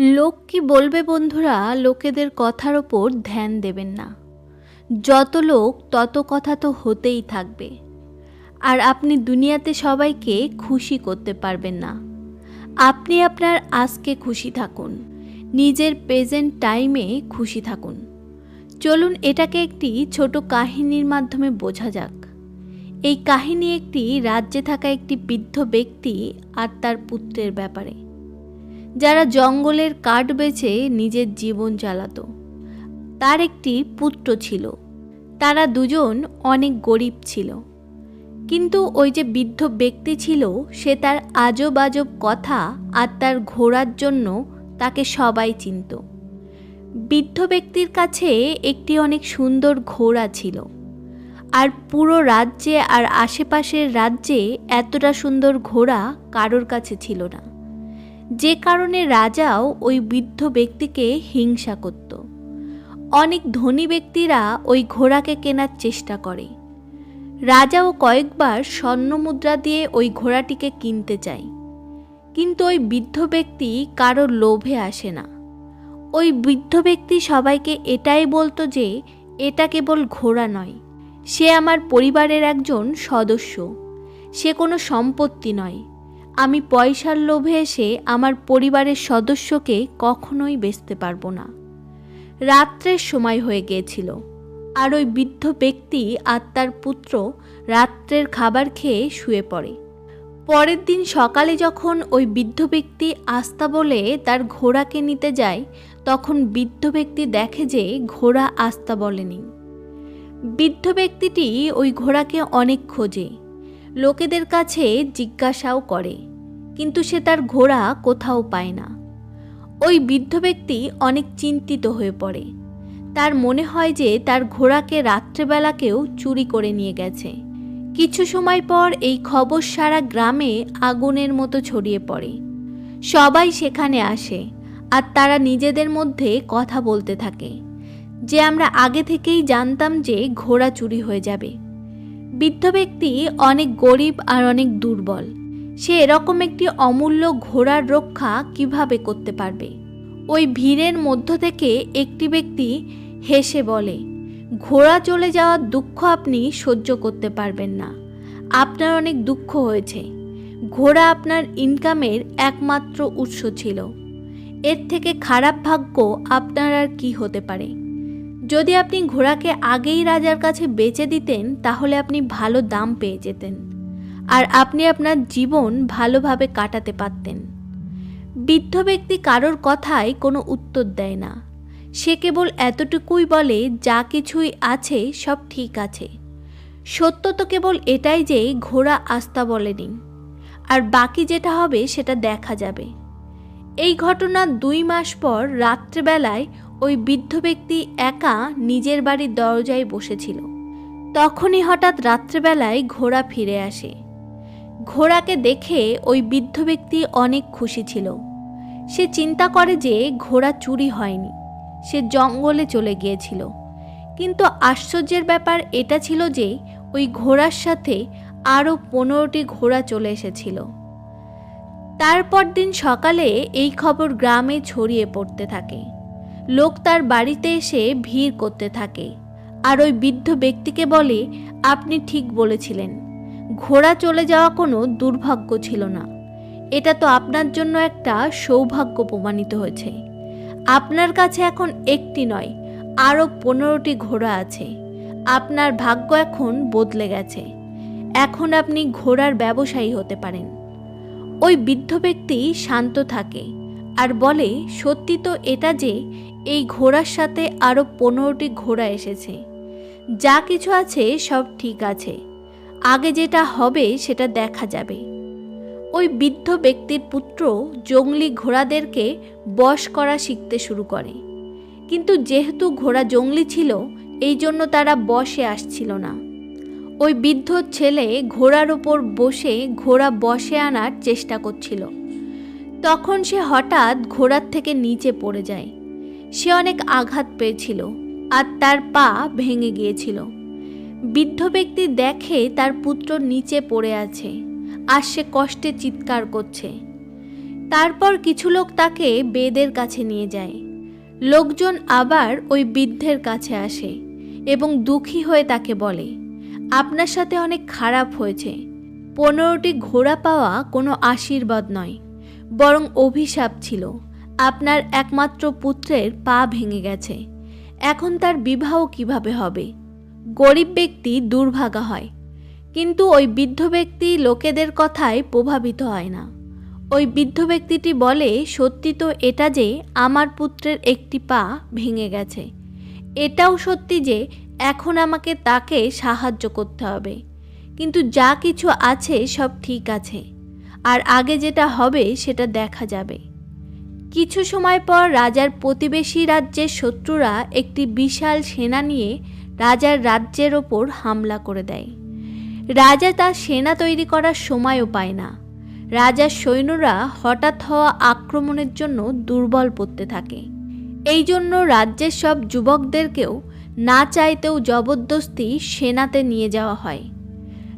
লোক কি বলবে বন্ধুরা? লোকেদের কথার ওপর ধ্যান দেবেন না। যত লোক, তত কথা তো হতেই থাকবে। আর আপনি দুনিয়াতে সবাইকে খুশি করতে পারবেন না। আপনি আপনার আজকে খুশি থাকুন। নিজের প্রেজেন্ট টাইমে খুশি থাকুন। চলুন এটাকে একটি ছোট কাহিনীর মাধ্যমে বোঝা যাক। এই কাহিনী একটি রাজ্যে থাকা একটি বৃদ্ধ ব্যক্তি আর তার পুত্রের ব্যাপারে। যারা জঙ্গলের কাঠ বেছে নিজের জীবন চালাতো। তার একটি পুত্র ছিল। তারা দুজন অনেক গরিব ছিল। কিন্তু ওই যে বৃদ্ধ ব্যক্তি ছিল, সে তার আজব আজব কথা আর তার ঘোড়ার জন্য তাকে সবাই চিনত। বৃদ্ধ ব্যক্তির কাছে একটি অনেক সুন্দর ঘোড়া ছিল। আর পুরো রাজ্যে আর আশেপাশের রাজ্যে এতটা সুন্দর ঘোড়া কারোর কাছে ছিল না। যে কারণে রাজাও ওই বৃদ্ধ ব্যক্তিকে হিংসা করত। অনেক ধনী ব্যক্তিরা ওই ঘোড়াকে কেনার চেষ্টা করে। রাজাও কয়েকবার স্বর্ণ মুদ্রা দিয়ে ওই ঘোড়াটিকে কিনতে চায় কিন্তু ওই বৃদ্ধ ব্যক্তি কারোর লোভে আসে না। ওই বৃদ্ধ ব্যক্তি সবাইকে এটাই বলতো যে, এটা কেবল ঘোড়া নয়। সে আমার পরিবারের একজন সদস্য। সে কোনো সম্পত্তি নয়। আমি পয়সার লোভে এসে আমার পরিবারের সদস্যকে কখনোই বেচতে পারব না। রাত্রের সময় হয়ে গিয়েছিল। আর ওই বৃদ্ধ ব্যক্তি আর তার পুত্র রাত্রের খাবার খেয়ে শুয়ে পড়ে। পরের দিন সকালে যখন ওই বৃদ্ধ ব্যক্তি আস্তা বলে তার ঘোড়াকে নিতে যায়, তখন বৃদ্ধ ব্যক্তি দেখে যে ঘোড়া আস্তা বলেনি। বৃদ্ধ ব্যক্তিটি ওই ঘোড়াকে অনেক খোঁজে। লোকেদের কাছে জিজ্ঞাসাও করে, কিন্তু সে তার ঘোড়া কোথাও পায় না। ওই বৃদ্ধ ব্যক্তি অনেক চিন্তিত হয়ে পড়ে। তার মনে হয় যে তার ঘোড়াকে রাত্রেবেলাকেও চুরি করে নিয়ে গেছে। কিছু সময় পর এই খবর সারা গ্রামে আগুনের মতো ছড়িয়ে পড়ে। সবাই সেখানে আসে আর তারা নিজেদের মধ্যে কথা বলতে থাকে। যে আমরা আগে থেকেই জানতাম যে ঘোড়া চুরি হয়ে যাবে। বৃদ্ধ ব্যক্তি অনেক গরিব আর অনেক দুর্বল। সে এরকম একটি অমূল্য ঘোড়ার রক্ষা কীভাবে করতে পারবে? ওই ভিড়ের মধ্য থেকে একটি ব্যক্তি হেসে বলে, ঘোড়া চলে যাওয়ার দুঃখ আপনি সহ্য করতে পারবেন না। আপনার অনেক দুঃখ হয়েছে। ঘোড়া আপনার ইনকামের একমাত্র উৎস ছিল। এর থেকে খারাপ ভাগ্য আপনার আর কি হতে পারে? যদি আপনি ঘোড়াকে আগেই রাজার কাছে বেচে দিতেন, তাহলে আপনি ভালো দাম পেয়ে যেতেন। আর আপনি আপনার জীবন ভালোভাবে কাটাতে পারতেন। বৃদ্ধ ব্যক্তি কারোর কথায় কোনো উত্তর দেয় না। সে কেবল এতটুকুই বলে, যা কিছুই আছে, সব ঠিক আছে। সত্য তো কেবল এটাই যে ঘোড়া আস্তা বলেনি। আর বাকি যেটা হবে, সেটা দেখা যাবে। এই ঘটনার দুই মাস পর রাত্রেবেলায় ওই বৃদ্ধ ব্যক্তি একা নিজের বাড়ির দরজায় বসেছিল। তখনই হঠাৎ রাত্রেবেলায় ঘোড়া ফিরে আসে। ঘোড়াকে দেখে ওই বৃদ্ধ ব্যক্তি অনেক খুশি ছিল। সে চিন্তা করে যে ঘোড়া চুরি হয়নি। সে জঙ্গলে চলে গিয়েছিল। কিন্তু আশ্চর্যের ব্যাপার এটা ছিল যে ওই ঘোড়ার সাথে আরও পনেরোটি ঘোড়া চলে এসেছিল। তারপর দিন সকালে এই খবর গ্রামে ছড়িয়ে পড়তে থাকে। লোক তার বাড়িতে এসে ভিড় করতে থাকে। আর ওই বৃদ্ধ ব্যক্তিকে বলে, আপনি ঠিক বলেছিলেন। ঘোড়া চলে যাওয়া কোনো দুর্ভাগ্য ছিল না। এটা তো আপনার জন্য একটা সৌভাগ্য প্রমাণিত হয়েছে। আপনার কাছে এখন একটি নয়, আরও পনেরোটি ঘোড়া আছে। আপনার ভাগ্য এখন বদলে গেছে। এখন আপনি ঘোড়ার ব্যবসায়ী হতে পারেন। ওই বৃদ্ধ ব্যক্তি শান্ত থাকে। আর বলে, সত্যি তো এটা যে এই ঘোড়ার সাথে আরও পনেরোটি ঘোড়া এসেছে। যা কিছু আছে সব ঠিক আছে। আগে যেটা হবে সেটা দেখা যাবে। ওই বৃদ্ধ ব্যক্তির পুত্র জঙ্গলি ঘোড়াদেরকে বশ করা শিখতে শুরু করে। কিন্তু যেহেতু ঘোড়া জঙ্গলি ছিল, এই জন্য তারা বসে আসছিল না। ওই বৃদ্ধ ছেলে ঘোড়ার ওপর বসে ঘোড়া বসে আনার চেষ্টা করছিল। তখন সে হঠাৎ ঘোড়ার থেকে নিচে পড়ে যায়। সে অনেক আঘাত পেয়েছিল আর তার পা ভেঙে গিয়েছিল। বৃদ্ধ ব্যক্তি দেখে তার পুত্র নিচে পড়ে আছে আর সে কষ্টে চিৎকার করছে। তারপর কিছু লোক তাকে বেদের কাছে নিয়ে যায়। লোকজন আবার ওই বৃদ্ধের কাছে আসে এবং দুঃখী হয়ে তাকে বলে, আপনার সাথে অনেক খারাপ হয়েছে। পনেরোটি ঘোড়া পাওয়া কোনো আশীর্বাদ নয়। বরং অভিশাপ ছিল। আপনার একমাত্র পুত্রের পা ভেঙে গেছে। এখন তার বিবাহ কীভাবে হবে? গরিব ব্যক্তি দুর্ভাগা হয়। কিন্তু ওই বৃদ্ধ ব্যক্তি লোকেদের কথায় প্রভাবিত হয় না। ওই বৃদ্ধ ব্যক্তিটি বলে, সত্যি তো এটা যে আমার পুত্রের একটি পা ভেঙে গেছে। এটাও সত্যি যে এখন আমাকে তাকে সাহায্য করতে হবে। কিন্তু যা কিছু আছে সব ঠিক আছে। আর আগে যেটা হবে সেটা দেখা যাবে। কিছু সময় পর রাজার প্রতিবেশী রাজ্যের শত্রুরা একটি বিশাল সেনা নিয়ে রাজার রাজ্যের ওপর হামলা করে দেয়। রাজা তার সেনা তৈরি করার সময়ও পায় না। রাজার সৈন্যরা হঠাৎ হওয়া আক্রমণের জন্য দুর্বল পড়তে থাকে। এই জন্য রাজ্যের সব যুবকদেরকেও না চাইতেও জবরদস্তি সেনাতে নিয়ে যাওয়া হয়।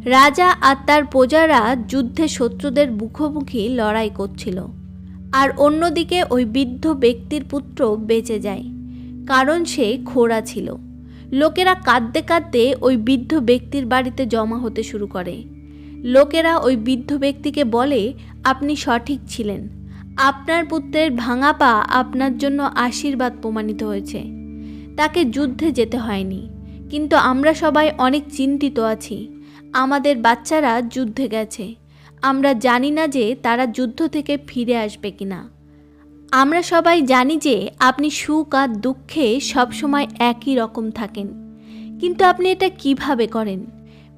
রাজা আর তার প্রজারা যুদ্ধে শত্রুদের মুখোমুখি লড়াই করছিল। আর অন্যদিকে ওই বৃদ্ধ ব্যক্তির পুত্র বেঁচে যায়, কারণ সে খোড়া ছিল। লোকেরা কাঁদতে কাঁদতে ওই বৃদ্ধ ব্যক্তির বাড়িতে জমা হতে শুরু করে। লোকেরা ওই বৃদ্ধ ব্যক্তিকে বলে, আপনি সঠিক ছিলেন। আপনার পুত্রের ভাঙা পা আপনার জন্য আশীর্বাদ প্রমাণিত হয়েছে। তাকে যুদ্ধে যেতে হয়নি। কিন্তু আমরা সবাই অনেক চিন্তিত আছি। আমাদের বাচ্চারা যুদ্ধে গেছে। আমরা জানি না যে তারা যুদ্ধ থেকে ফিরে আসবে কিনা। আমরা সবাই জানি যে আপনি সুখ আর দুঃখে সবসময় একই রকম থাকেন। কিন্তু আপনি এটা কীভাবে করেন?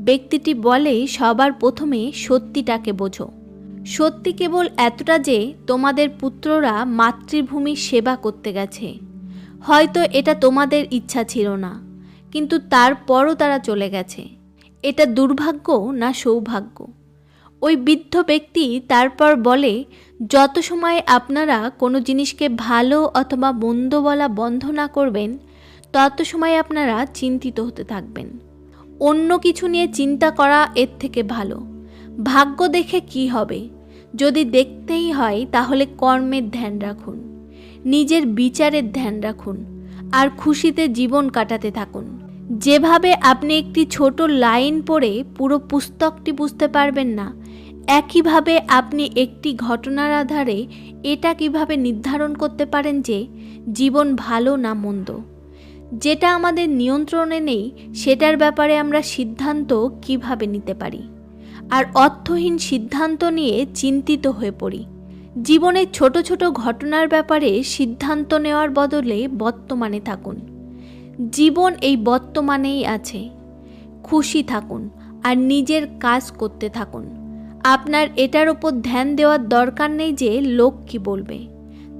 ব্যক্তিটি বলে সবার প্রথমে সত্যিটাকে বোঝো। সত্যি কেবল এতটা যে তোমাদের পুত্ররা মাতৃভূমির সেবা করতে গেছে। হয়তো এটা তোমাদের ইচ্ছা ছিল না, কিন্তু তারপরও তারা চলে গেছে। এটা দুর্ভাগ্য না সৌভাগ্য? ওই বৃদ্ধ ব্যক্তি তারপর বলে, যত সময় আপনারা কোনো জিনিসকে ভালো অথবা মন্দ বলা বন্ধ না করবেন, তত সময় আপনারা চিন্তিত হতে থাকবেন। অন্য কিছু নিয়ে চিন্তা করা এর থেকে ভালো। ভাগ্য দেখে কি হবে? যদি দেখতেই হয়, তাহলে কর্মের ধ্যান রাখুন। নিজের বিচারের ধ্যান রাখুন। আর খুশিতে জীবন কাটাতে থাকুন। যেভাবে আপনি একটি ছোট লাইন পড়ে পুরো পুস্তকটি বুঝতে পারবেন না, একইভাবে আপনি একটি ঘটনার আধারে এটা কীভাবে নির্ধারণ করতে পারেন যে জীবন ভালো না মন্দ। যেটা আমাদের নিয়ন্ত্রণে নেই, সেটার ব্যাপারে আমরা সিদ্ধান্ত কীভাবে নিতে পারি? আর অর্থহীন সিদ্ধান্ত নিয়ে চিন্তিত হয়ে পড়ি। জীবনের ছোট ছোট ঘটনার ব্যাপারে সিদ্ধান্ত নেওয়ার বদলে বর্তমানে থাকুন। জীবন এই বর্তমানেই আছে। খুশি থাকুন আর নিজের কাজ করতে থাকুন। আপনার এটার ওপর ধ্যান দেওয়ার দরকার নেই যে লোক কি বলবে।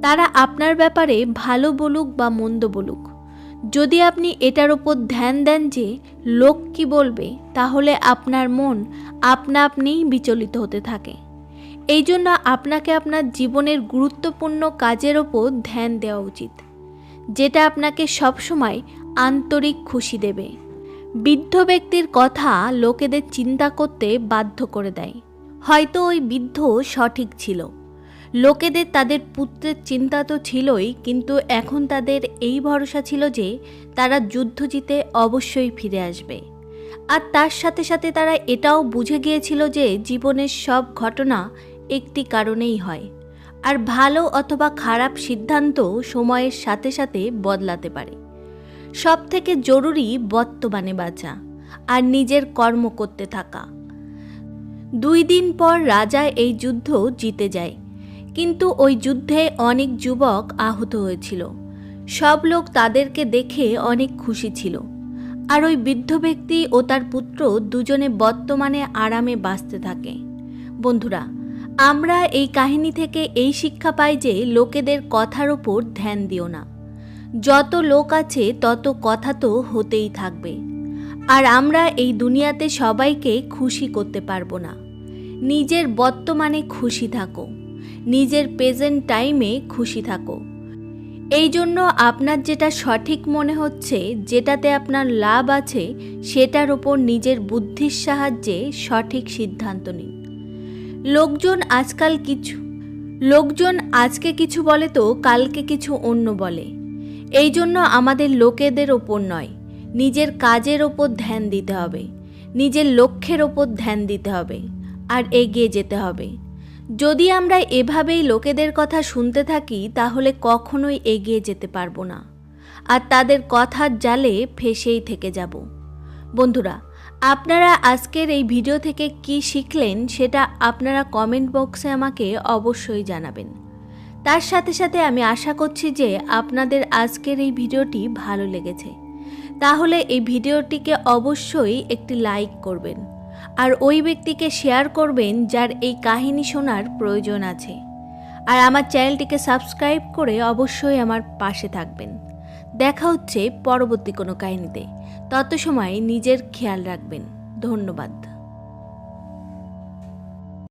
তারা আপনার ব্যাপারে ভালো বলুক বা মন্দ বলুক। যদি আপনি এটার ওপর ধ্যান দেন যে লোক কি বলবে, তাহলে আপনার মন আপনা আপনিই বিচলিত হতে থাকে। এই জন্য আপনাকে আপনার জীবনের গুরুত্বপূর্ণ কাজের ওপর ধ্যান দেওয়া উচিত। যেটা আপনাকে সবসময় আন্তরিক খুশি দেবে। বৃদ্ধ ব্যক্তির কথা লোকেদের চিন্তা করতে বাধ্য করে দেয়। হয়তো ওই বৃদ্ধ সঠিক ছিল। লোকেদের তাদের পুত্রের চিন্তা তো ছিলই, কিন্তু এখন তাদের এই ভরসা ছিল যে তারা যুদ্ধ জিতে অবশ্যই ফিরে আসবে। আর তার সাথে সাথে তারা এটাও বুঝে গিয়েছিল যে জীবনের সব ঘটনা একটি কারণেই হয়। আর ভালো অথবা খারাপ সিদ্ধান্ত সময়ের সাথে সাথে বদলাতে পারে। সব থেকে জরুরি বর্তমানে বাঁচা আর নিজের কর্ম করতে থাকা। দুই দিন পর রাজা এই যুদ্ধ জিতে যায়, কিন্তু ওই যুদ্ধে অনেক যুবক আহত হয়েছিল। সব লোক তাদেরকে দেখে অনেক খুশি ছিল। আর ওই বৃদ্ধ ব্যক্তি ও তার পুত্র দুজনে বর্তমানে আরামে বাঁচতে থাকে। বন্ধুরা, আমরা এই কাহিনী থেকে এই শিক্ষা পাই যে লোকেদের কথার ওপর ধ্যান দিও না। যত লোক আছে, তত কথা তো হতেই থাকবে। আর আমরা এই দুনিয়াতে সবাইকে খুশি করতে পারব না। নিজের বর্তমানে খুশি থাকো। নিজের প্রেজেন্ট টাইমে খুশি থাকো। এই জন্য আপনার যেটা সঠিক মনে হচ্ছে, যেটাতে আপনার লাভ আছে, সেটার ওপর নিজের বুদ্ধির সাহায্যে সঠিক সিদ্ধান্ত নিন। লোকজন আজকাল কিছু, লোকজন আজকে কিছু বলে তো, কালকে কিছু অন্য বলে। এই জন্য আমাদের লোকেদের ওপর নয়, নিজের কাজের ওপর ধ্যান দিতে হবে, নিজের লক্ষ্যের ওপর ধ্যান দিতে হবে, আর এগিয়ে যেতে হবে। যদি আমরা এভাবেই লোকেদের কথা শুনতে থাকি, তাহলে কখনোই এগিয়ে যেতে পারব না, আর তাদের কথার জালে ফেসেই থেকে যাব। বন্ধুরা, আপনারা আজকের এই ভিডিও থেকে কি শিখলেন, সেটা আপনারা কমেন্ট বক্সে আমাকে অবশ্যই জানাবেন। তার সাথে সাথে আমি আশা করছি যে আপনাদের আজকের এই ভিডিওটি ভালো লেগেছে। তাহলে এই ভিডিওটিকে অবশ্যই একটি লাইক করবেন আর ওই ব্যক্তিকে শেয়ার করবেন যার এই কাহিনী শোনার প্রয়োজন আছে। আর আমার চ্যানেলটিকে সাবস্ক্রাইব করে অবশ্যই আমার পাশে থাকবেন। দেখা হচ্ছে পরবর্তী কোনো কাহিনীতে। তত সময় নিজের খেয়াল রাখবেন। ধন্যবাদ।